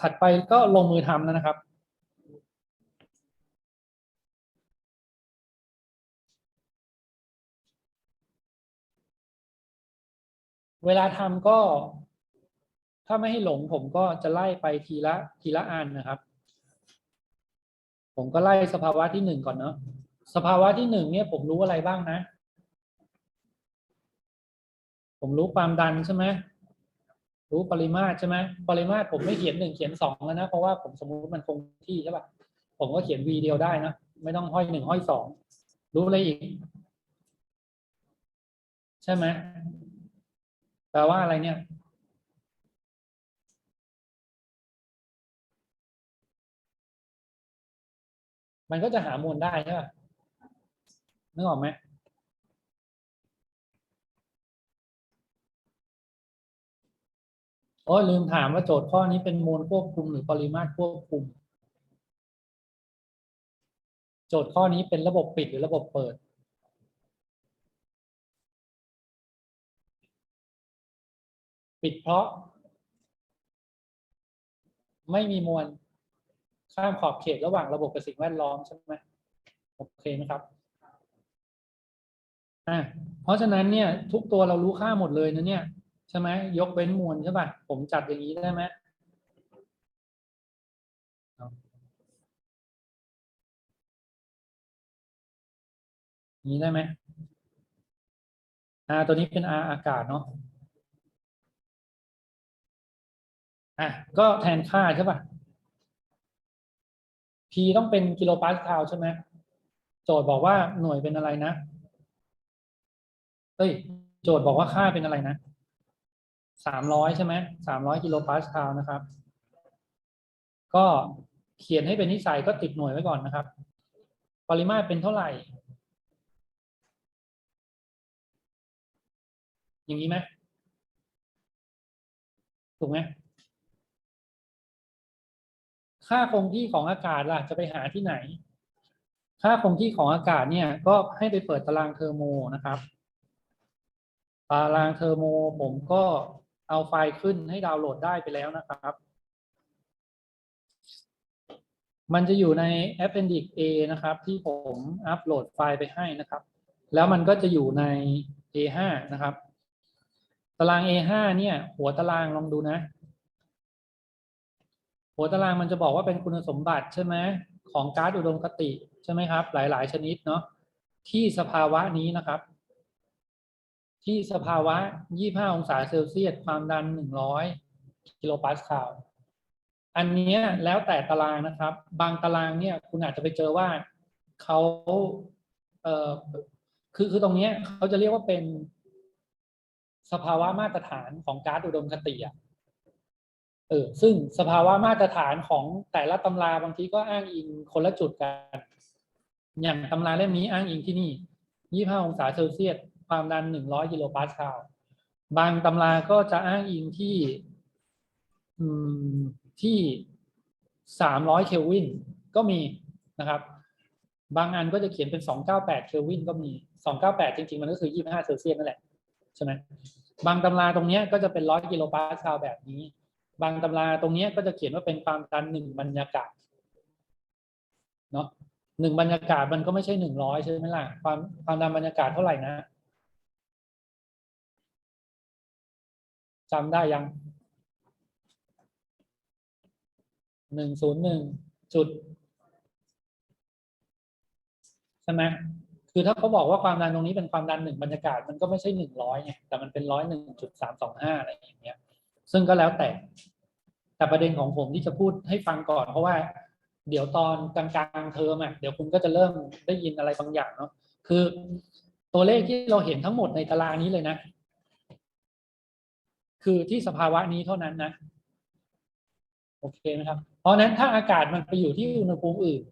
ถัดไปก็ลงมือทำแล้วนะครับ เวลาทำก็ถ้าไม่ให้หลงผมก็จะไล่ไปทีละทีละอันนะครับ ผมก็ไล่สภาวะที่หนึ่งก่อนเนาะสภาวะที่หนึ่งเนี่ยผมรู้อะไรบ้างนะ ผมรู้ความดันใช่ไหม รู้ปริมาตรใช่ไหมปริมาตรผมไม่เขียนหนึ่งเขียนสองแล้วนะเพราะว่าผมสมมุติมันคงที่ใช่ป่ะผมก็เขียน v เดียวได้นะไม่ต้องห้อยหนึ่งห้อยสองรู้อะไรอีก ใช่ไหมแปลว่าอะไรเนี่ยมันก็จะหามวลได้ใช่ป่ะนึกออกไหม อ้ยลืมถามว่าโจทย์ข้อนี้เป็นมวลควบคุมหรือปริมาตรควบคุม โจทย์ข้อนี้เป็นระบบปิดหรือระบบเปิด ปิดเพราะ ไม่มีมวลข้ามขอบเขตระหว่างระบบกับสิ่งแวดล้อมใช่ไหมโอเคไหมครับอะเพราะฉะนั้นเนี่ย ทุกตัวเรารู้ค่าหมดเลยนะเนี่ย ใช่ไหมยกเว้นมวลใช่ป่ะผมจัดอย่างนี้ได้ไหมนี้ได้ไหมอ่าตัวนี้เป็น R อากาศเนาะอะก็แทนค่าใช่ป่ะ P ต้องเป็นกิโลปาสคาลใช่ไหมโจทย์บอกว่าหน่วยเป็นอะไรนะ เฮ้ย โจทย์บอกว่าค่าเป็นอะไรนะ สามร้อยใช่ไหมสามร้อยกิโลปาสคาลนะครับ ก็เขียนให้เป็นนิสัยก็ติดหน่วยไว้ก่อนนะครับ ปริมาตรเป็นเท่าไหร่ อย่างนี้ไหมถูกไหมค่าคงที่ของอากาศล่ะจะไปหาที่ไหน ค่าคงที่ของอากาศเนี่ย ก็ให้ไปเปิดตารางเทอร์โมนะครับ ตารางเทอร์โมผมก็ เอาไฟล์ขึ้นให้ดาวน์โหลดได้ไปแล้วนะครับ มันจะอยู่ใน Appendix A นะครับ ที่ผมอัปโหลดไฟล์ไปให้นะครับ แล้วมันก็จะอยู่ใน A5 นะครับ ตาราง A5 เนี่ย หัวตารางลองดูนะ หัวตารางมันจะบอกว่าเป็นคุณสมบัติใช่ไหมของก๊าซอุดมคติใช่ไหมครับ หลาย ๆ ชนิดเนาะที่สภาวะนี้นะครับ ที่สภาวะ 25 องศาเซลเซียส ความดัน 100 กิโลปาสคาล อันเนี้ยแล้วแต่ตารางนะครับ บางตารางเนี่ยคุณอาจจะไปเจอว่าเขาเอ่อคือคือตรงเนี้ยเขาจะเรียกว่าเป็นสภาวะมาตรฐานของก๊าซอุดมคติอะเออซึ่งสภาวะมาตรฐานของแต่ละตำราบางทีก็อ้างอิงคนละจุดกัน อย่างตำราเล่มนี้อ้างอิงที่นี่ 25 องศาเซลเซียส ความดัน100กิโลปาสคาลบางตำราก็จะอ้างอิงที่อืมที่300เคลวินก็มีนะครับ บางอันก็จะเขียนเป็น298เก้าแปดเคลวินก็มี298จริง ๆ มันก็คือ25เซลเซียสนั่นแหละใช่ไหมบางตำราตรงนี้ก็จะเป็น100กิโลปาสคาลแบบนี้ บางตำราตรงนี้ก็จะเขียนว่าเป็นความดันหนึ่งบรรยากาศเนาะหนึ่งบรรยากาศมันก็ไม่ใช่หนึ่งร้อยใช่ไหมล่ะความความดันบรรยากาศเท่าไหร่นะ จำได้ยังหนึ่งศูนย์หนึ่งจุดใช่ไหมคือถ้าเขาบอกว่าความดันตรงนี้เป็นความดันหนึ่งบรรยากาศมันก็ไม่ใช่หนึ่งร้อยไงแต่มันเป็นร้อยหนึ่งจุดสามสองห้าอะไรอย่างเงี้ย ซึ่งก็แล้วแต่ แต่ประเด็นของผมที่จะพูดให้ฟังก่อน เพราะว่า เดี๋ยวตอนกลางๆเทอมอะเดี๋ยวคุณก็จะเริ่มได้ยินอะไรบางอย่างเนาะคือตัวเลขที่เราเห็นทั้งหมดในตารางนี้เลยนะ คือที่สภาวะนี้เท่านั้นนะ โอเคไหมครับ เพราะนั้นถ้าอากาศมันไปอยู่ที่อุณหภูมิอื่น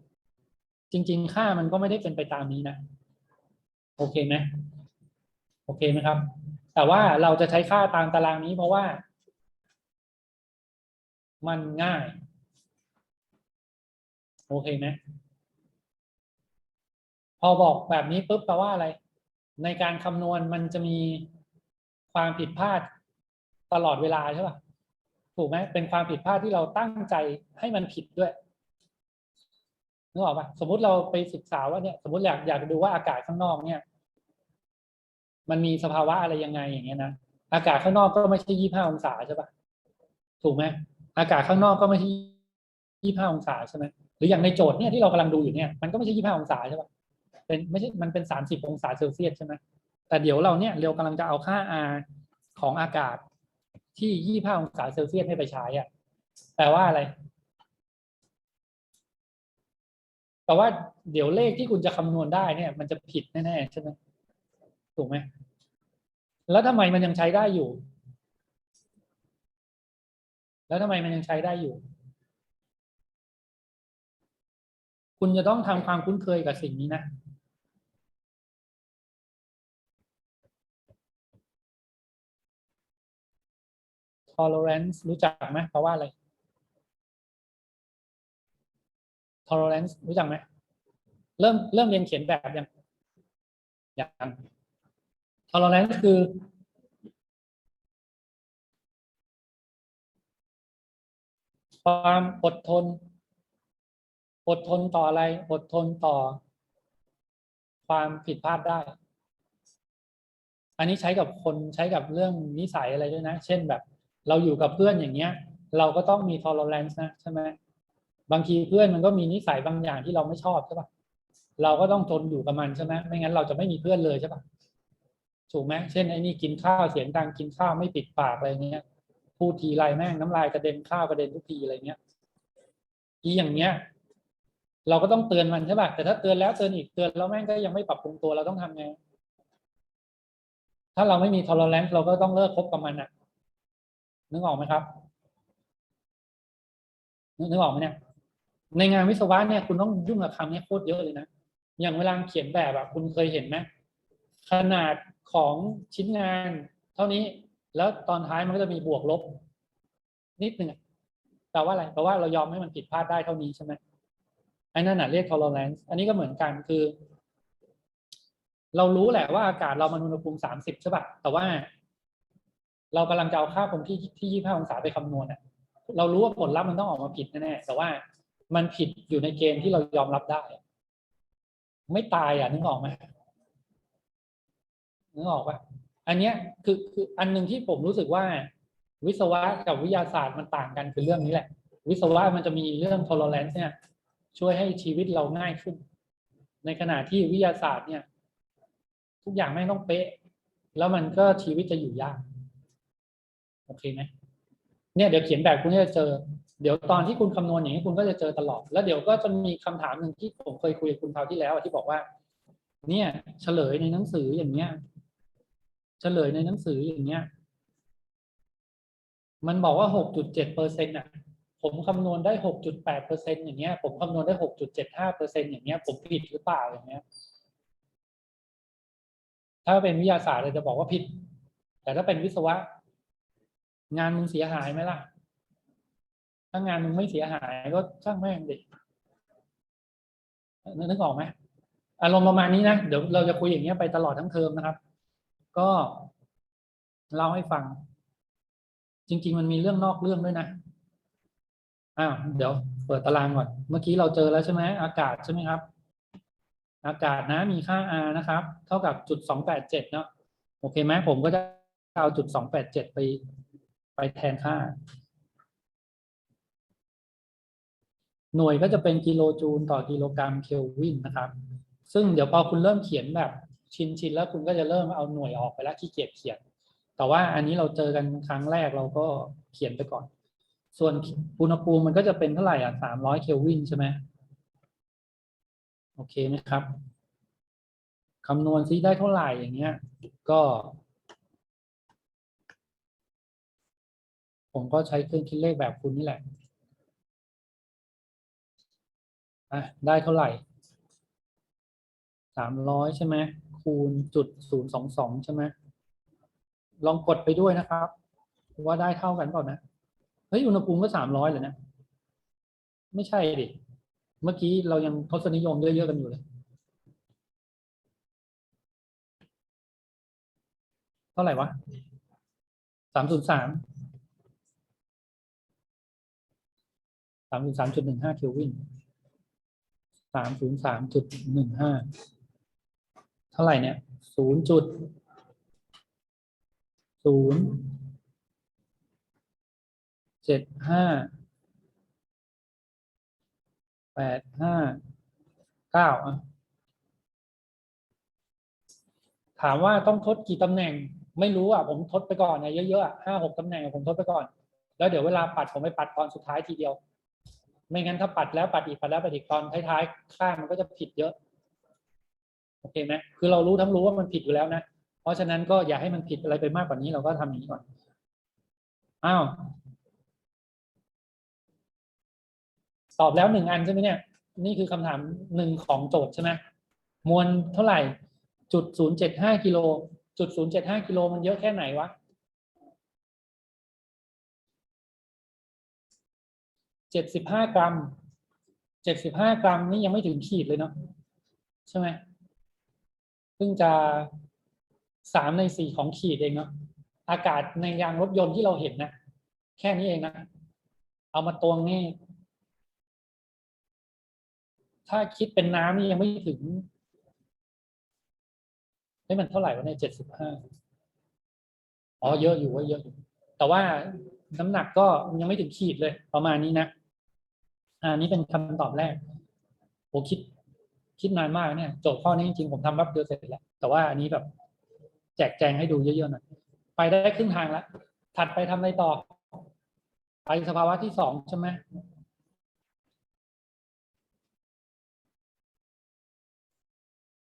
จริง ๆ ค่ามันก็ไม่ได้เป็นไปตามนี้นะ โอเคไหมโอเคไหมครับ แต่ว่าเราจะใช้ค่าตามตารางนี้เพราะว่า มันง่าย โอเคไหมพอบอกแบบนี้ปุ๊บแปลว่าอะไร ในการคำนวณมันจะมีความผิดพลาด ตลอดเวลาใช่ป่ะถูกไหมเป็นความผิดพลาดที่เราตั้งใจให้มันผิดด้วยนึกออกปะสมมติเราไปศึกษาว่าเนี่ย สมมติอยากอยากดูว่าอากาศข้างนอกเนี่ย มันมีสภาวะอะไรยังไงอย่างเงี้ยนะอากาศข้างนอกก็ไม่ใช่ยี่ห้าองศาใช่ปะถูกไหมอากาศข้างนอกก็ไม่ใช่ยี่ห้าองศาใช่ไหมหรืออย่างในโจทย์เนี่ยที่เรากำลังดูอยู่เนี่ยมันก็ไม่ใช่ยี่ห้าองศาใช่ปะเป็นไม่ใช่มันเป็นสามสิบองศาเซลเซียสใช่ไหมแต่เดี๋ยวเราเนี่ยเรากำลังจะเอาค่า R ของอากาศ ที่ยี่ห้าองศาเซลเซียสให้ไปใช้อะแปลว่าอะไรแปลว่าเดี๋ยวเลขที่คุณจะคำนวณได้เนี่ย มันจะผิดแน่ๆใช่ไหมถูกไหมแล้วทำไมมันยังใช้ได้อยู่ แล้วทำไมมันยังใช้ได้อยู่ คุณจะต้องทำความคุ้นเคยกับสิ่งนี้นะ tolerance รู้จักไหมแปลว่าอะไร tolerance รู้จักไหมเริ่มเริ่มเรียนเขียนแบบยังยัง tolerance คือ ความอดทน อดทนต่ออะไร อดทนต่อ ความผิดพลาดได้ อันนี้ใช้กับคนใช้กับเรื่องนิสัยอะไรด้วยนะ เช่นแบบ เราอยู่กับเพื่อนอย่างเงี้ย เราก็ต้องมี tolerance นะใช่ไหมบางทีเพื่อนมันก็มีนิสัยบางอย่างที่เราไม่ชอบใช่ปะเราก็ต้องทนอยู่กับมันใช่ไหมไม่งั้นเราจะไม่มีเพื่อนเลยใช่ปะถูกไหมเช่นไอ้นี่กินข้าวเสียงดังกินข้าวไม่ปิดปากอะไรเงี้ยพูดทีไรแม่งน้ำลายกระเด็นข้าวกระเด็นทุกทีอะไรเงี้ยอีอย่างเงี้ย เราก็ต้องเตือนมันใช่ป่ะแต่ถ้าเตือนแล้วเตือนอีกเตือนแล้วแม่งก็ยังไม่ปรับปรุงตัวเราต้องทำไงถ้าเราไม่มี tolerance เราก็ต้องเลิกคบกับมันอะ นึกออกไหมครับนึกนึกออกไหมเนี่ยในงานวิศวะเนี่ยคุณต้องยุ่งกับคำนี้โคตรเยอะเลยนะอย่างเวลาเขียนแบบอะคุณเคยเห็นไหมขนาดของชิ้นงาน เท่านี้ แล้วตอนท้ายมันก็จะมีบวกลบ นิดนึงแปลว่าอะไรแปลว่าเรายอมให้มันผิดพลาดได้เท่านี้ใช่ไหมไอ้นั่นน่ะเรียก tolerance อันนี้ก็เหมือนกันคือ เรารู้แหละว่าอากาศเรามันอุณหภูมิสามสิบใช่ป่ะแต่ว่า เรากำลังจะเอาค่าคงที่ที่ยี่ห้าองศาไปคำนวณอะเรารู้ว่าผลลัพธ์มันต้องออกมาผิดแน่ๆแต่ว่ามันผิดอยู่ในเกณฑ์ที่เรายอมรับได้ ไม่ตายอะนึกออกไหมนึกออกปะอันเนี้ยคือคืออันหนึ่งที่ผมรู้สึกว่า วิศวะกับวิทยาศาสตร์มันต่างกันคือเรื่องนี้แหละ วิศวะมันจะมีเรื่อง tolerance เนี่ย ช่วยให้ชีวิตเราง่ายขึ้น ในขณะที่วิทยาศาสตร์เนี่ย ทุกอย่างไม่ต้องเป๊ะ แล้วมันก็ชีวิตจะอยู่ยาก โอเคไหมเนี่ยเดี๋ยวเขียนแบบคุณจะเจอ เดี๋ยวตอนที่คุณคำนวณอย่างนี้คุณก็จะเจอตลอด แล้วเดี๋ยวก็จะมีคำถามหนึ่งที่ผมเคยคุยกับคุณคราวที่แล้วที่บอกว่า เนี่ย เฉลยในหนังสืออย่างเงี้ย เฉลยในหนังสืออย่างเงี้ย มันบอกว่าหกจุดเจ็ดเปอร์เซ็นต์อะ ผมคำนวณได้หกจุดแปดเปอร์เซ็นอย่างเงี้ย ผมคำนวณได้หกจุดเจ็ดห้าเปอร์เซ็นอย่างเงี้ย ผมผิดหรือเปล่าอย่างเงี้ย ถ้าเป็นวิทยาศาสตร์เราจะบอกว่าผิด แต่ถ้าเป็นวิศวะ งานมึงเสียหายไหมล่ะ ถ้างานมึงไม่เสียหายก็ช่างแม่งดินึกออกไหมอารมณ์ประมาณนี้นะ เดี๋ยวเราจะคุยอย่างเงี้ยไปตลอดทั้งเทอมนะครับ ก็เล่าให้ฟัง จริง ๆ มันมีเรื่องนอกเรื่องด้วยนะอ้าวเดี๋ยวเปิดตารางก่อน เมื่อกี้เราเจอแล้วใช่ไหมอากาศใช่ไหมครับ อากาศนะมีค่า R นะครับ เท่ากับจุดสองแปดเจ็ดเนาะโอเคไหมผมก็จะเอาจุดสองแปดเจ็ดไป ไปแทนค่า หน่วยก็จะเป็นกิโลจูลต่อกิโลกรัมเคลวินนะครับ ซึ่งเดี๋ยวพอคุณเริ่มเขียนแบบชินชินแล้วคุณก็จะเริ่มเอาหน่วยออกไปแล้วขี้เกียจเขียน แต่ว่าอันนี้เราเจอกันครั้งแรกเราก็เขียนไปก่อน ส่วนอุณหภูมิมันก็จะเป็นเท่าไหร่อะสามร้อยเคลวินใช่ไหมโอเคไหมครับคำนวณซิได้เท่าไหร่อย่างเงี้ย ก็ ผมก็ใช้เครื่องคิดเลขแบบคุณนี่แหละอะได้เท่าไหร่สามร้อยใช่ไหมคูณจุดศูนย์สองสองใช่ไหมลองกดไปด้วยนะครับ ว่าได้เท่ากันเปล่านะเฮ้ยอุณหภูมิก็สามร้อยเลยนะ ไม่ใช่ดิเมื่อกี้เรายังทศนิยมเยอะๆกันอยู่เลย เท่าไหร่วะสามศูนย์สาม สามศูนย์สามจุดหนึ่งห้าเคลวินสามศูนย์สามจุดหนึ่งห้าเท่าไหร่เนี่ยศูนย์จุดศูนย์เจ็ดห้าแปดห้าเก้าอะถามว่าต้องทดกี่ตำแหน่ง ไม่รู้อะผมทดไปก่อนเนี่ยเยอะๆอะห้าหกตำแหน่งอะผมทดไปก่อน แล้วเดี๋ยวเวลาปัดผมไปปัดตอนสุดท้ายทีเดียว ไม่งั้นถ้าปัดแล้วปัดอีกปัดแล้วปัดอีกตอนท้ายๆข้างมันก็จะผิดเยอะโอเคไหมคือเรารู้ทั้งรู้ว่ามันผิดอยู่แล้วนะเพราะฉะนั้นก็อย่าให้มันผิดอะไรไปมากกว่านี้เราก็ทำอย่างนี้ก่อนอ้าวตอบแล้วหนึ่งอันใช่ไหมเนี่ย นี่คือคำถามหนึ่งของโจทย์ใช่ไหมมวลเท่าไหร่จุดศูนย์เจ็ดห้ากิโลจุดศูนย์เจ็ดห้ากิโลมันเยอะแค่ไหนวะ เจ็ดสิบห้ากรัมเจ็ดสิบห้ากรัมนี่ยังไม่ถึงขีดเลยเนาะใช่ไหมเพิ่งจะสามในสี่ของขีดเองเนาะอากาศในยางรถยนต์ที่เราเห็นนะแค่นี้เองนะเอามาตวงนี่ถ้าคิดเป็นน้ำนี่ยังไม่ถึงเฮ้ยมันเท่าไหร่วะเนี่ยเจ็ดสิบห้าอ๋อเยอะอยู่ว่าเยอะอยู่แต่ว่าน้ำหนักก็ยังไม่ถึงขีดเลย ประมาณนี้นะ อันนี้เป็นคำตอบแรกผมคิดคิดนานมากเนี่ยโจทย์ข้อนี้จริงๆผมทำแป๊บเดียวเสร็จแล้ว แต่ว่าอันนี้แบบแจกแจงให้ดูเยอะๆหน่อยไปได้ครึ่งทางแล้วถัดไปทำอะไรต่อ ไปสภาวะที่สองใช่ไหม